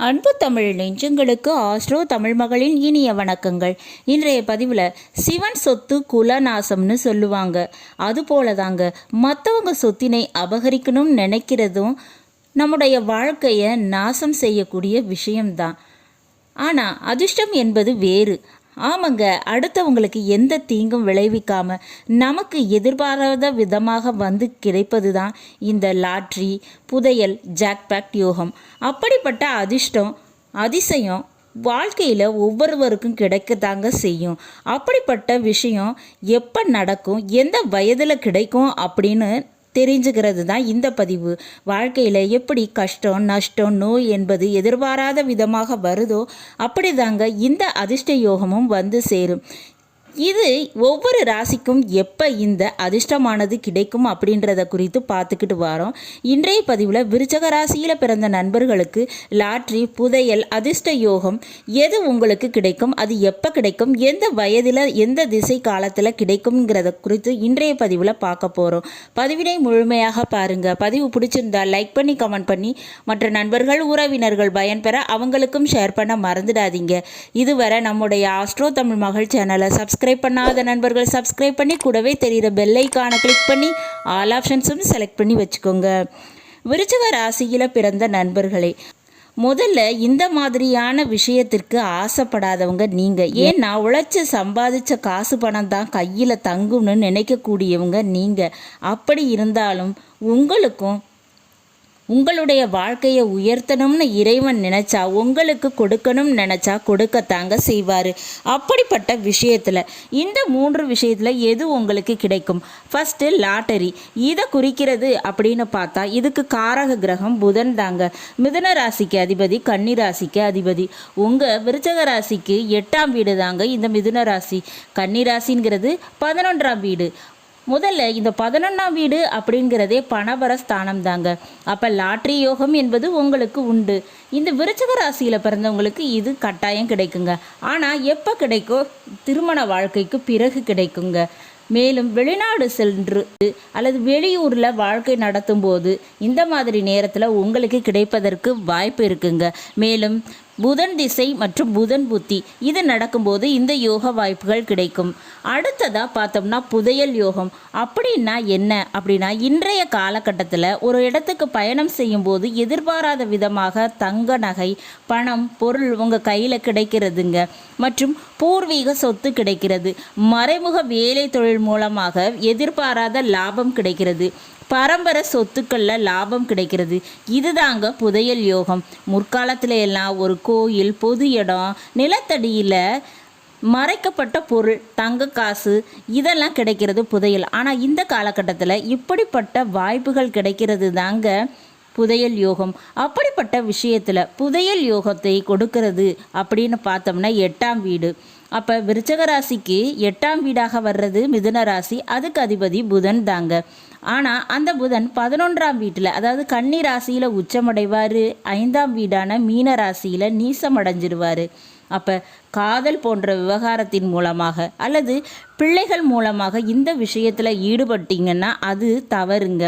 அன்பு தமிழ் நெஞ்சங்களுக்கு ஆஸ்ட்ரோ தமிழ் மகளின் இனிய வணக்கங்கள். இன்றைய பதிவில் சிவன் சொத்து குலநாசம்னு சொல்லுவாங்க. அதுபோல தாங்க மற்றவங்க சொத்தினை அபகரிக்கணும்னு நினைக்கிறதும் நம்முடைய வாழ்க்கையை நாசம் செய்யக்கூடிய விஷயம்தான். ஆனால் அதிர்ஷ்டம் என்பது வேறு. ஆமாங்க அடுத்தவங்களுக்கு எந்த தீங்கும் விளைவிக்காமல் நமக்கு எதிர்பாராத விதமாக வந்து கிடைப்பது தான் இந்த லாட்ரி புதையல் ஜாக்பேக் யோகம். அப்படிப்பட்ட அதிர்ஷ்டம் அதிசயம் வாழ்க்கையில் ஒவ்வொருவருக்கும் கிடைக்கத்தாங்க செய்யும். அப்படிப்பட்ட விஷயம் எப்போ நடக்கும் எந்த வயதில் கிடைக்கும் அப்படின்னு தெரிஞ்சுக்கிறது தான் இந்த பதிவு. வாழ்க்கையில் எப்படி கஷ்டம் நஷ்டம் நோய் என்பது எதிர்பாராத விதமாக வருதோ அப்படி தாங்க இந்த அதிர்ஷ்ட யோகமும் வந்து சேரும். இது ஒவ்வொரு ராசிக்கும் எப்போ இந்த அதிர்ஷ்டமானது கிடைக்கும் அப்படின்றத குறித்து பார்த்துக்கிட்டு வரோம். இன்றைய பதிவில் விருச்சக ராசியில் பிறந்த நண்பர்களுக்கு லாட்ரி புதையல் அதிர்ஷ்ட யோகம் எது உங்களுக்கு கிடைக்கும் அது எப்போ கிடைக்கும் எந்த வயதில் எந்த திசை காலத்தில் கிடைக்கும்ங்கிறத குறித்து இன்றைய பதிவில் பார்க்க போகிறோம் பதிவினை முழுமையாக பாருங்கள் பதிவு பிடிச்சிருந்தா லைக் பண்ணி கமெண்ட் பண்ணி மற்ற நண்பர்கள் உறவினர்கள் பயன்பெற அவங்களுக்கும் ஷேர் பண்ண மறந்துடாதீங்க. இதுவரை நம்முடைய ஆஸ்ட்ரோ தமிழ் மகள் சேனலை சப்ஸ்கிரைப் பண்ணாத நண்பர்கள் சப்ஸ்கிரைப் பண்ணி கூடவே தெரிகிற பெல்லைக்கான கிளிக் பண்ணி ஆல் ஆப்ஷன்ஸும் செலக்ட் பண்ணி வச்சுக்கோங்க. விருச்சிக ராசியில் பிறந்த நண்பர்களே முதல்ல இந்த மாதிரியான விஷயத்திற்கு ஆசைப்படாதவங்க நீங்கள் ஏன்னா உழைச்சி சம்பாதிச்ச காசு பணம் தான் கையில் தங்கும்னு நினைக்கக்கூடியவங்க நீங்கள் அப்படி இருந்தாலும் உங்களுக்கும் உங்களுடைய வாழ்க்கையை உயர்த்தணும்னு இறைவன் நினச்சா உங்களுக்கு கொடுக்கணும்னு நினச்சா கொடுக்கத்தாங்க செய்வார். அப்படிப்பட்ட விஷயத்தில் இந்த மூன்று விஷயத்தில் எது உங்களுக்கு கிடைக்கும்? First lottery. இதை குறிக்கிறது அப்படின்னு பார்த்தா இதுக்கு காரக கிரகம் புதன் தாங்க. மிதுன ராசிக்கு அதிபதி கன்னி ராசிக்கு அதிபதி. உங்கள் விருச்சக ராசிக்கு எட்டாம் வீடு தாங்க இந்த மிதுன ராசி. கன்னி ராசிங்கிறது பதினொன்றாம் வீடு. முதல்ல இந்த பதினொன்றாம் வீடு அப்படிங்கிறதே பணபர ஸ்தானம் தாங்க அப்போ லாட்ரி யோகம் என்பது உங்களுக்கு உண்டு. இந்த விருச்சக ராசியில் பிறந்தவங்களுக்கு இது கட்டாயம் கிடைக்குங்க. ஆனால் எப்போ கிடைக்கும் திருமண வாழ்க்கைக்கு பிறகு கிடைக்குங்க. மேலும் வெளிநாடு சென்று அல்லது வெளியூரில் வாழ்க்கை நடத்தும் போது இந்த மாதிரி நேரத்தில் உங்களுக்கு கிடைப்பதற்கு வாய்ப்பு இருக்குங்க. மேலும் புதன் திசை மற்றும் புதன் புத்தி. இது நடக்கும்போது இந்த யோக வாய்ப்புகள் கிடைக்கும். அடுத்ததாக பார்த்தோம்னா புதையல் யோகம். அப்படின்னா என்ன? அப்படின்னா இன்றைய காலகட்டத்தில் ஒரு இடத்துக்கு பயணம் செய்யும்போது எதிர்பாராத விதமாக தங்க நகை பணம் பொருள் உங்கள் கையில் கிடைக்கிறதுங்க. மற்றும் பூர்வீக சொத்து கிடைக்கிறது. மறைமுக வேலை தொழில் மூலமாக எதிர்பாராத லாபம் கிடைக்கிறது. பரம்பரை சொத்துக்களில் லாபம் கிடைக்கிறது. இதுதாங்க புதையல் யோகம். முற்காலத்தில் எல்லாம் ஒரு கோயில் பொது இடம் நிலத்தடியில் மறைக்கப்பட்ட பொருள் தங்க காசு இதெல்லாம் கிடைக்கிறது புதையல். ஆனால் இந்த காலகட்டத்தில் இப்படிப்பட்ட வாய்ப்புகள் கிடைக்கிறது தாங்க புதையல் யோகம். அப்படிப்பட்ட விஷயத்தில் புதையல் யோகத்தை கொடுக்கறது அப்படின்னு பார்த்தோம்னா எட்டாம் வீடு. அப்போ விருச்சக ராசிக்கு எட்டாம் வீடாக வர்றது மிதுன ராசி அதுக்கு அதிபதி புதன் தாங்க. ஆனால் அந்த புதன் பதினொன்றாம் வீட்டில் அதாவது கன்னி ராசியில் உச்சமடைவார் ஐந்தாம் வீடான மீன ராசியில் நீசமடைஞ்சிருவார். அப்போ காதல் போன்ற விவகாரத்தின் மூலமாக அல்லது பிள்ளைகள் மூலமாக இந்த விஷயத்தில் ஈடுபட்டீங்கன்னா அது தவறுங்க.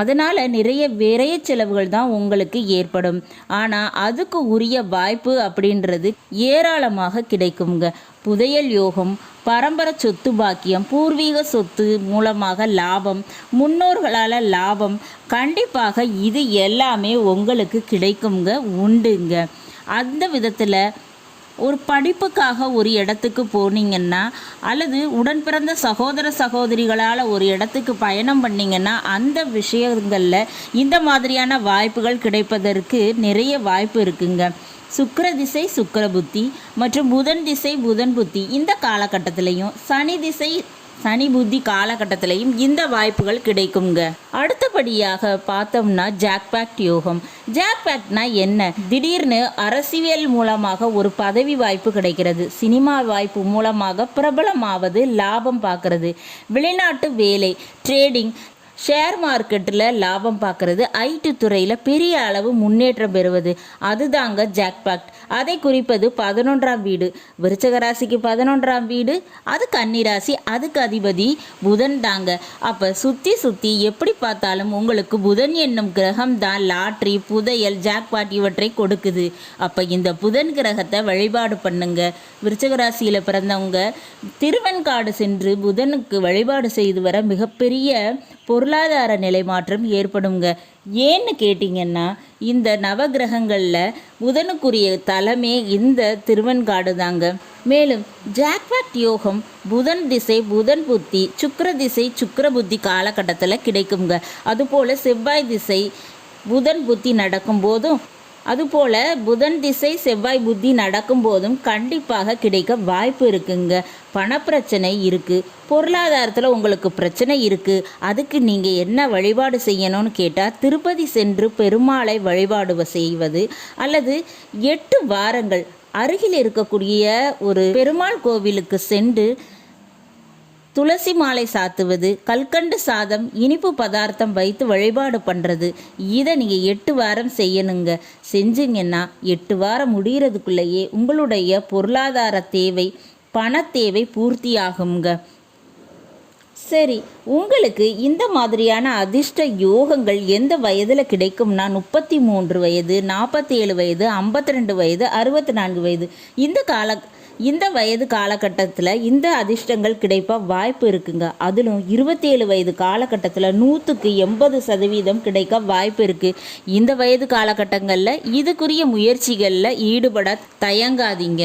அதனால் நிறைய விரைய செலவுகள் தான் உங்களுக்கு ஏற்படும். ஆனால் அதுக்கு உரிய வாய்ப்பு அப்படின்றது ஏராளமாக கிடைக்குங்க. புதையல் யோகம் பரம்பரை சொத்து பாக்கியம் பூர்வீக சொத்து மூலமாக லாபம் முன்னோர்களால் லாபம் கண்டிப்பாக இது எல்லாமே உங்களுக்கு கிடைக்குங்க உண்டுங்க. அந்த விதத்தில் ஒரு படிப்புக்காக ஒரு இடத்துக்கு போனீங்கன்னா அல்லது உடன் பிறந்த சகோதர சகோதரிகளால் ஒரு இடத்துக்கு பயணம் பண்ணிங்கன்னா அந்த விஷயங்களில் இந்த மாதிரியான வாய்ப்புகள் கிடைப்பதற்கு நிறைய வாய்ப்பு இருக்குங்க. சுக்கர திசை சுக்கர புத்தி மற்றும் புதன் திசை புதன் புத்தி இந்த காலகட்டத்திலையும் சனி திசை சனி புத்தி காலகட்டத்திலையும் இந்த வாய்ப்புகள் கிடைக்குங்க அடுத்தபடியாக பார்த்தோம்னா ஜாக்பேக்ட் யோகம். ஜாக்பேக்ட்னா என்ன? திடீர்னு அரசியல் மூலமாக ஒரு பதவி வாய்ப்பு கிடைக்கிறது. சினிமா வாய்ப்பு மூலமாக பிரபலமாவது லாபம் பார்க்கறது. வெளிநாட்டு வேலை ட்ரேடிங் ஷேர் மார்க்கெட்டில் லாபம் பார்க்கறது ஐடி துறையில் பெரிய அளவு முன்னேற்றம் பெறுவது. அதுதாங்க ஜாக்பாக்ட் அதை குறிப்பது பதினொன்றாம் வீடு. விருச்சகராசிக்கு பதினொன்றாம் வீடு. அது கன்னிராசி அதுக்கு அதிபதி புதன் தாங்க. அப்போ சுற்றி சுற்றி எப்படி பார்த்தாலும் உங்களுக்கு புதன் என்னும் கிரகம் தான் லாட்ரி புதையல் ஜாக்பாட் இவற்றை கொடுக்குது. அப்போ இந்த புதன் கிரகத்தை வழிபாடு பண்ணுங்க. விருச்சகராசியில் பிறந்தவங்க திருவெண்காடு சென்று புதனுக்கு வழிபாடு செய்து வர மிகப்பெரிய பொருளாதார நிலை மாற்றம் ஏற்படுங்க ஏன்னு கேட்டிங்கன்னா இந்த நவகிரகங்களில் புதனுக்குரிய தலமே இந்த திருவெண்காடு தாங்க மேலும் ஜாக்பாட் யோகம் புதன் திசை புதன் புத்தி சுக்கர திசை சுக்கர புத்தி காலகட்டத்தில் கிடைக்குங்க. அதுபோல் செவ்வாய் திசை புதன் புத்தி நடக்கும் போதும் அதுபோல் புதன் திசை செவ்வாய் புத்தி நடக்கும் போதும் கண்டிப்பாக கிடைக்க வாய்ப்பு இருக்குங்க. பணப்பிரச்சனை இருக்குது பொருளாதாரத்தில் உங்களுக்கு பிரச்சனை இருக்குது அதுக்கு நீங்கள் என்ன வழிபாடு செய்யணும்னு கேட்டால் திருப்பதி சென்று பெருமாளை வழிபாடு செய்வது அல்லது எட்டு வாரங்கள் அருகில் இருக்கக்கூடிய ஒரு பெருமாள் கோவிலுக்கு சென்று துளசி மாலை சாத்துவது கல்கண்டு சாதம் இனிப்பு பதார்த்தம் வைத்து வழிபாடு பண்ணுறது இதை நீங்கள் எட்டு வாரம் செய்யணுங்க. செஞ்சீங்கன்னா எட்டு வாரம் முடிகிறதுக்குள்ளேயே உங்களுடைய பொருளாதார தேவை பண தேவை பூர்த்தியாகுங்க சரி உங்களுக்கு இந்த மாதிரியான அதிர்ஷ்ட யோகங்கள் எந்த வயதில் கிடைக்கும்னா முப்பத்தி மூன்று வயது நாற்பத்தி ஏழு வயது ஐம்பத்தி ரெண்டு வயது அறுபத்தி நான்கு வயது இந்த கால இந்த வயது காலகட்டத்தில் இந்த அதிர்ஷ்டங்கள் கிடைப்ப வாய்ப்பு இருக்குங்க. அதிலும் இருபத்தேழு வயது காலகட்டத்தில் நூற்றுக்கு எண்பது சதவீதம் கிடைக்க வாய்ப்பு இருக்குது இந்த வயது காலகட்டங்களில் இதுக்குரிய முயற்சிகளில் ஈடுபட தயங்காதீங்க.